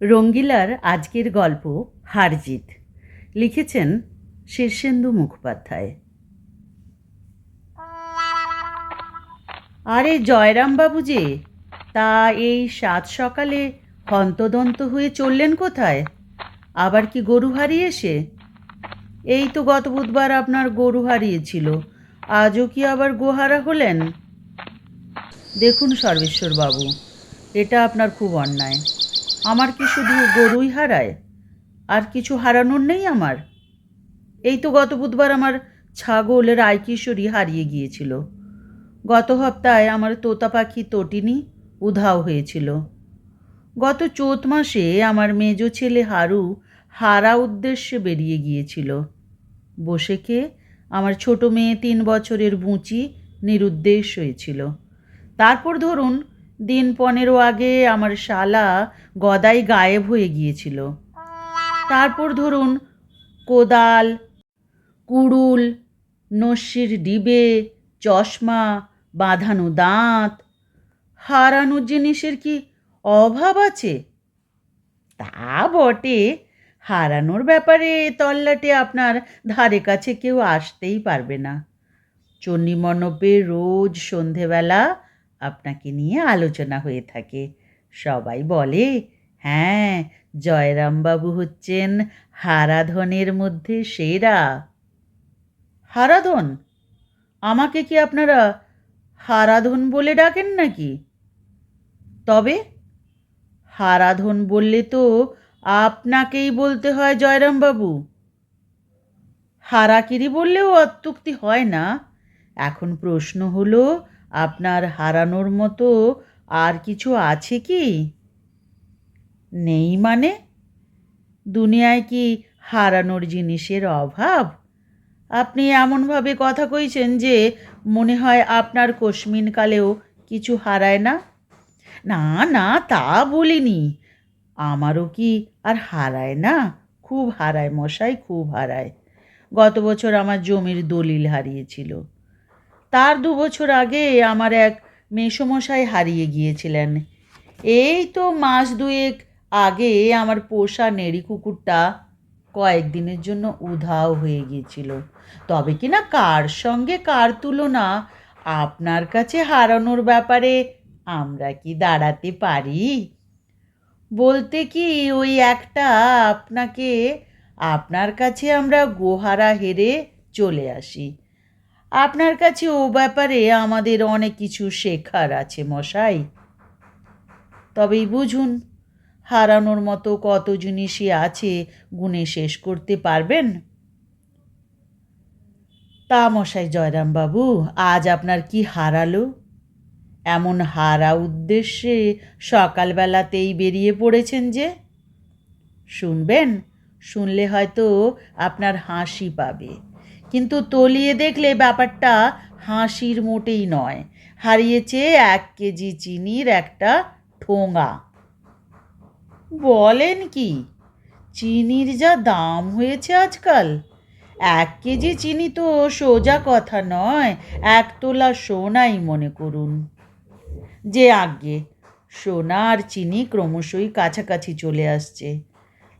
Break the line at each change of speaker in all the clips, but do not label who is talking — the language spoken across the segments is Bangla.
রঙ্গিলার আজকের গল্প হারজিত লিখেছেন শীর্ষেন্দু মুখোপাধ্যায়। আরে জয়রাম বাবু যে, তা এই সাত সকালে হন্তদন্ত হয়ে চললেন কোথায়? আবার কি গরু হারিয়েছে এই তো গত বুধবার আপনার গরু হারিয়েছিল, আজও কি আবার গোহারা হলেন? দেখুন সর্বেশ্বর বাবু, এটা আপনার খুব অন্যায়। আমার কি শুধু গরুই হারায়? আর কিছু হারানোর নেই আমার? এই তো গত বুধবার আমার ছাগল রায়কিশোরী হারিয়ে গিয়েছিল। গত সপ্তাহে আমার তোতা পাখি তটিনী উধাও হয়েছিল। গত চৈত মাসে আমার মেজ ছেলে হারু হারা উদ্দেশ্যে বেরিয়ে গিয়েছিল। বসেকে আমার ছোট মেয়ে তিন বছরের বুঁচি নিরুদ্দেশ হয়েছিল। তারপর ধরুন দিন পনেরো আগে আমার শালা গদাই গায়েব হয়ে গিয়েছিল। তারপর ধরুন কোদাল, কুড়ুল, নস্যির ডিবে, চশমা, বাঁধানো দাঁত হারানোর জিনিসের কি অভাব আছে? তা বটে। হারানোর ব্যাপারে তল্লাটে আপনার ধারে কাছে কেউ আসতেই পারবে না। চণ্ডীমণ্ডপে রোজ সন্ধেবেলা আপনাকে নিয়ে আলোচনা হয়ে থাকে। সবাই বলে হ্যাঁ জয়রামবাবু হচ্ছেন হারাধনের মধ্যে সেরা। হারাধন? আমাকে কি আপনারা হারাধন বলে ডাকেন নাকি? তবে? হারাধন বললে তো আপনাকেই বলতে হয় জয়রামবাবু। হারাকিরি বললেও অত্যুক্তি হয় না। এখন প্রশ্ন হলো আপনার হারানোর মতো আর কিছু আছে কি? নেই মানে? দুনিয়ায় কি হারানোর জিনিসের অভাব? আপনি এমনভাবে কথা কইছেন যে মনে হয় আপনার কস্মিনকালেও কিছু হারায় না। না না, তা বলিনি। আমারও কি আর হারায় না? খুব হারায় মশাই, খুব হারায়। গত বছর আমার জমির দলিল হারিয়েছিল। তার দু বছর আগে আমার এক মেসমশাই হারিয়ে গিয়েছিলেন। এই তো মাস দুয়েক আগে আমার পোষা নেড়ি কুকুরটা কয়েকদিনের জন্য উধাও হয়ে গিয়েছিল। তবে কি না কার সঙ্গে কার তুলনা, আপনার কাছে হারানোর ব্যাপারে আমরা কি দাঁড়াতে পারি? বলতে কি ওই একটা আপনাকে, আপনার কাছে আমরা গোহারা হেরে চলে আসি। আপনার কাছে ও ব্যাপারে আমাদের অনেক কিছু শেখার আছে, মশাই। তবেই বুঝুন, হারানোর মতো কত জিনিসই আছে গুণে শেষ করতে পারবেন? তা মশাই জয়রামবাবু, আজ আপনার কি হারালো? এমন হারা উদ্দেশ্যে সকালবেলাতেই বেরিয়ে পড়েছেন যে? শুনবেন, শুনলে হয়তো আপনার হাসি পাবে। কিন্তু তলিয়ে দেখলে ব্যাপারটা হাসির মোটেই নয়। হারিয়েছে এক কেজি চিনির একটা ঠোঙা। বলেন কি, চিনির যা দাম হয়েছে আজকাল, এক কেজি চিনি তো সোজা কথা নয় এক তোলা সোনাই মনে করুন। যে আজ্ঞে সোনা আর চিনি ক্রমশই কাছাকাছি চলে আসছে।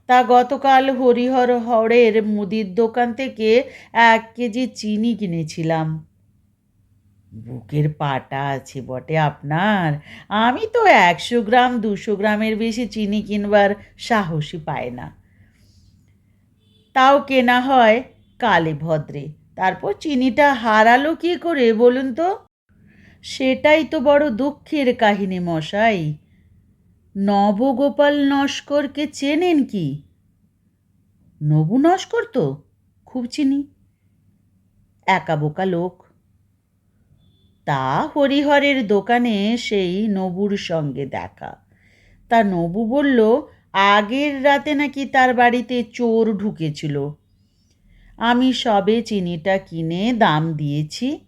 তা গতকাল হরিহর হরের মুদির দোকান থেকে এক কেজি চিনি কিনেছিলাম। বুকের পাটা আছে বটে আপনার। আমি তো একশো গ্রাম, দুশো গ্রামের বেশি চিনি কিনবার সাহসই পায় না। তাও কেনা হয় কালে ভদ্রে। তারপর চিনিটা হারালো কি করে বলুন তো? সেটাই তো বড় দুঃখের কাহিনী মশাই। নবগোপাল নস্করকে চেনেন কি? নবু নস্কর তো, খুব চিনি। একা বোকা লোক। তা হরিহরের দোকানে সেই নবুর সঙ্গে দেখা। তা নবু বলল, আগের রাতে নাকি তার বাড়িতে চোর ঢুকেছিল। আমি সবে চিনিটা কিনে দাম দিয়েছি।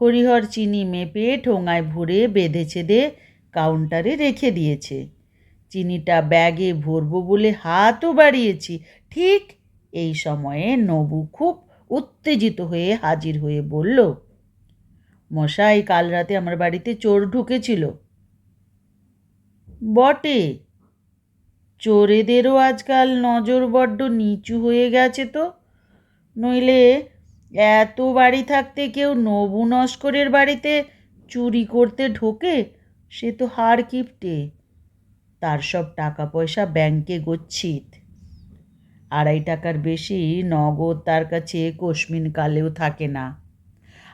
হরিহর চিনি মেপে ঠোঙায় ভরে বেঁধে ছেদে কাউন্টারে রেখে দিয়েছে। চিনিটা ব্যাগে ভরবো বলে হাতও বাড়িয়েছি। ঠিক এই সময়ে নবু খুব উত্তেজিত হয়ে হাজির হয়ে বলল, মশাই, কাল রাতে আমার বাড়িতে চোর ঢুকেছিল। বটে। চোরেদেরও আজকাল নজর বড্ড নিচু হয়ে গেছে তো। নইলে এত বাড়ি থাকতে কেউ নবু নস্করের বাড়িতে চুরি করতে ঢোকে? সে তো হাড় কিপটে। তার সব টাকা পয়সা ব্যাংকে গচ্ছিত। আড়াই টাকার বেশি নগদ তার কাছে কোশমিন কালেও থাকে না।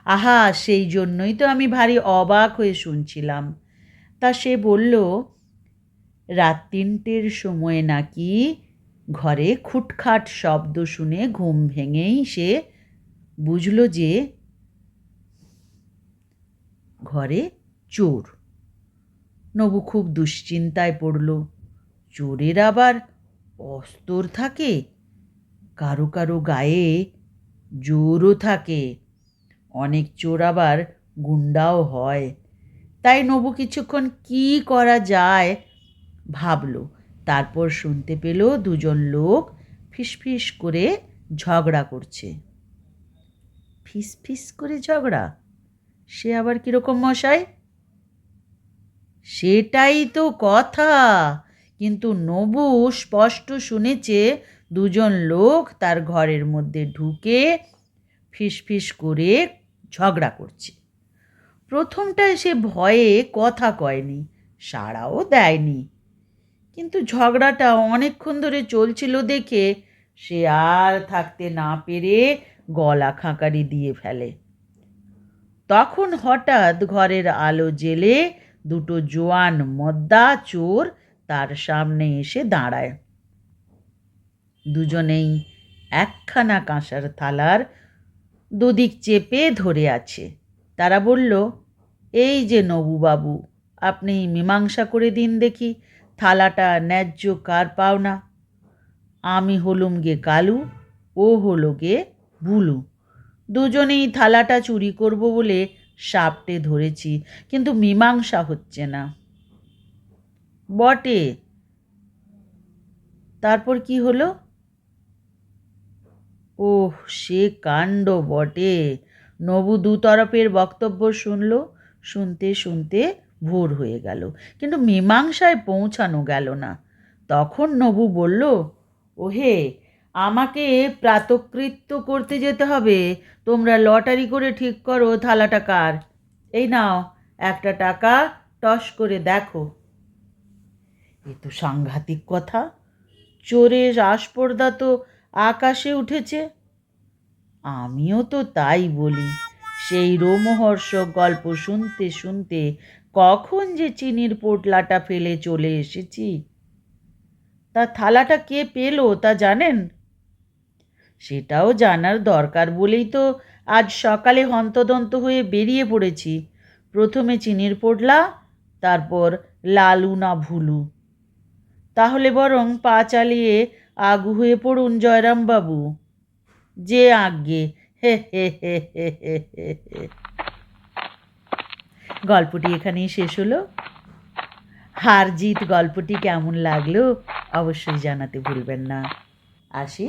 আহা, সেই জন্যই তো আমি ভারী অবাক হয়ে শুনছিলাম। তা সে বলল, রাত তিনটের সময় নাকি? ঘরে খুটখাট শব্দ শুনে ঘুম ভেঙেই সে বুঝল যে, ঘরে চোর। নবু খুব দুশ্চিন্তায় পড়ল। চোরের আবার অস্তর থাকে, কারও কারও গায়ে জোরও থাকে। অনেক চোর আবার গুন্ডাও হয়। তাই নবু কিছুক্ষণ কি করা যায় ভাবল। তারপর শুনতে পেল দুজন লোক ফিসফিস করে ঝগড়া করছে। ফিস ফিস করে ঝগড়া? সে আবার কীরকম মশাই? সেটাই তো কথা। কিন্তু নবু স্পষ্ট শুনেছে, দুজন লোক তার ঘরের মধ্যে ঢুকে ফিসফিস করে ঝগড়া করছে। প্রথমটায় সে ভয়ে কথা কয়নি, সাড়াও দেয়নি। কিন্তু ঝগড়াটা অনেকক্ষণ ধরে চলছিল দেখে সে আর থাকতে না পেরে গলা খাঁকারি দিয়ে ফেলে। তখন হঠাৎ ঘরের আলো জেলে দুটো জোয়ান মদ্দা চোর তার সামনে এসে দাঁড়ায়। দুজনেই একখানা কাঁসার থালার দুদিক চেপে ধরে আছে। তারা বলল, এই যে নবুবাবু, আপনি মীমাংসা করে দিন দেখি, থালাটা ন্যায্য কার পাওনা আমি হলুম গে কালু, ও হলো গে বুলু। দুজনেই থালাটা চুরি করব বলে সাপটে ধরেছি, কিন্তু মীমাংসা হচ্ছে না। বটে। তারপর কি হলো? ওহ, সে কাণ্ড বটে। নবু দু তরফের বক্তব্য শুনল, শুনতে শুনতে ভোর হয়ে গেল, কিন্তু মীমাংসায় পৌঁছানো গেল না। তখন নবু বলল, ওহে আমাকে প্রাতকৃত্য করতে যেতে হবে। তোমরা লটারি করে ঠিক করো, থালাটা কার? এই নাও, একটা টাকা টস করে দেখো। এ তো সাংঘাতিক কথা। চোরের আসপর্দা তো আকাশে উঠেছে। আমিও তো তাই বলি। সেই রোমহর্ষক গল্প শুনতে শুনতে কখন যে চিনির পোটলাটা ফেলে চলে এসেছি। তা থালাটা কে পেল তা জানেন? সেটাও জানার দরকার বলেই তো আজ সকালে হন্তদন্ত হয়ে বেরিয়ে পড়েছি। প্রথমে চিনির পোটলা, তারপর লালু না ভুলু। তাহলে বরং পা চালিয়ে আগু হয়ে পড়ুন জয়রামবাবু। যে আজ্ঞে। হে হে হে হে হে হে। গল্পটি এখানেই শেষ হলো। হার জিত গল্পটি কেমন লাগল অবশ্যই জানাতে ভুলবেন না। আসি।